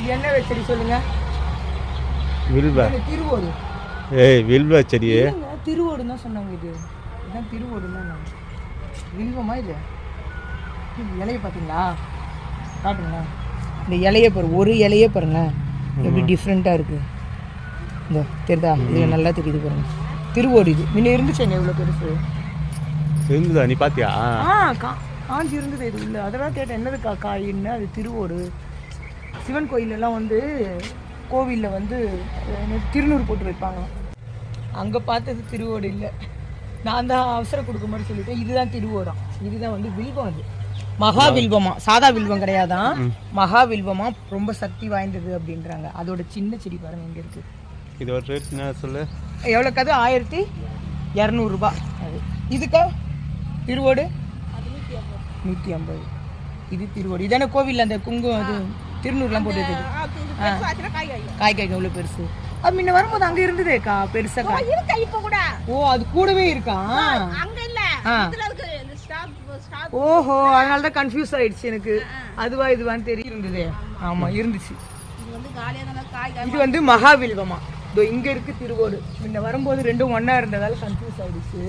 இது என்ன செடி சொல்லுங்க? வில்வ. திருவோடு. ஏய் வில்வ செடி திருவோடுன்னு தான் சொன்னாங்க இது. இதுதான் திருவோடுன்னு தான். வில்வமா இது? இலைய பார்த்தீங்களா காட்டுங்களா இந்த இலைய பாரு ஒரு இலையே பாருங்க எப்படி டிஃப்ரெண்ட்டாக இருக்கு. இந்த தெரியுதா? இது நல்லா தெரியுது பாருங்க. திருவோடு இது. முன்ன இருந்துச்சு என்ன எவ்வளோ பெருசு? இருந்துதா நீ பாத்தியா? ஆ காஞ்சி இருந்தது இது உள்ள. அதெல்லாம் கேட்டேன் என்னது கா காயின்னு அது திருவோடு. சிவன் கோயிலெல்லாம் வந்து கோவிலில் வந்து திருநூறு போட்டு வைப்பாங்க. அங்கே பார்த்தது திருவோடு இல்லை. நான் தான் அவசரம் கொடுக்க மாதிரி சொல்லிட்டேன். இதுதான் திருவோடம். இதுதான் வந்து வில்வம் அது. மகா வில்வமா? சாதா வில்வம் கிடையாதான் மகா வில்வமா? ரொம்ப சக்தி வாய்ந்தது அப்படின்றாங்க. அதோட சின்ன செடி பாருங்க இங்கே இருக்கு. இது ஒரு ரேட் என்ன சொல்லு? எவ்வளோக்கு அது ஆயிரத்தி இரநூறுபா அது. இதுக்கா? திருவோடு? நூற்றி ஐம்பது. இது திருவோடு. இதானே கோவிலில் அந்த குங்குமம் அது? திருநூறுலாம் போட்டு காய் காய்க்கு எவ்வளோ பெருசு. அது முன்ன வரும்போது அங்கே இருந்ததேக்கா பெருசா காய். இருக்கா இப்ப கூட. ஓ அது கூடவே இருக்கா? அங்க இல்ல. இதுல இருக்கு ஓஹோ அதனால தான் கன்ஃபியூஸ் ஆயிடுச்சு எனக்கு. அதுவா இதுவான்னு தெரிய இருந்ததே ஆமாம் இருந்துச்சு. இது வந்து மகாவில்வமா. இதோ இங்க இருக்கு திருவோடு. முன்ன வரும்போது ரெண்டும் ஒண்ணா இருந்ததால கன்ஃபியூஸ் ஆயிடுச்சு.